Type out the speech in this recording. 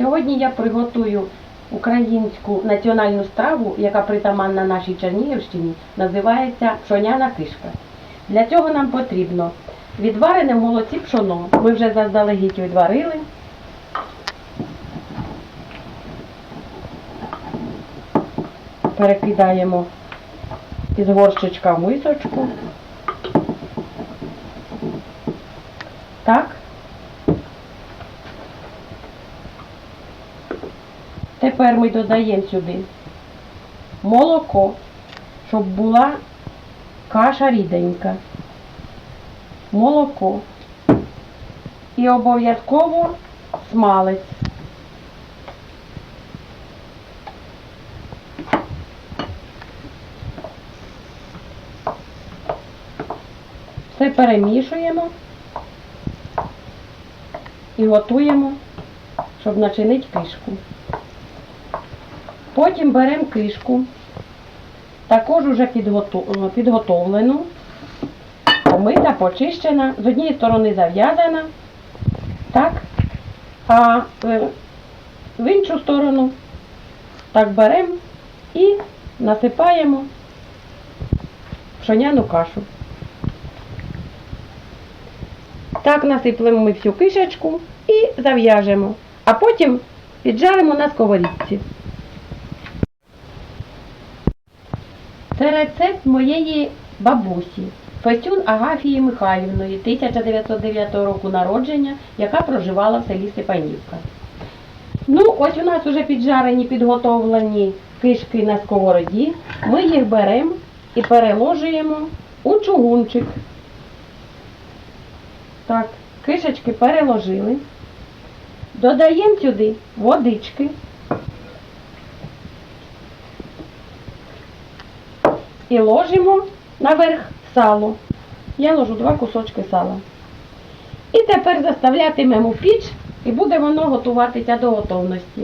Сьогодні я приготую українську національну страву, яка притаманна нашій Чернігівщині, називається пшоняна кишка. Для цього нам потрібно відварене в молоці пшоно. Ми вже заздалегідь відварили. Перекидаємо із горщичка в мисочку. Так. Тепер ми додаємо сюди молоко, щоб була каша ріденька. Молоко. І обов'язково смалець. Все перемішуємо і готуємо, щоб начинити кишку. Потім беремо кишку, також уже підготовлену, помита, почищена, з однієї сторони зав'язана, так, а е, в іншу сторону так беремо і насипаємо пшоняну кашу. Так насиплемо ми всю кишечку і зав'яжемо, а потім піджаримо на сковорідці. Це рецепт моєї бабусі Фесюн Агафії Михайлівної 1909 року народження, яка проживала в селі Степанівка. Ну, ось у нас вже піджарені, підготовлені кишки на сковороді. Ми їх беремо і переложуємо у чугунчик. Так, кишечки переложили. Додаємо сюди водички. І ложимо наверх сало. Я ложу два кусочки сала. І тепер заставлятимемо піч і буде воно готуватися до готовності.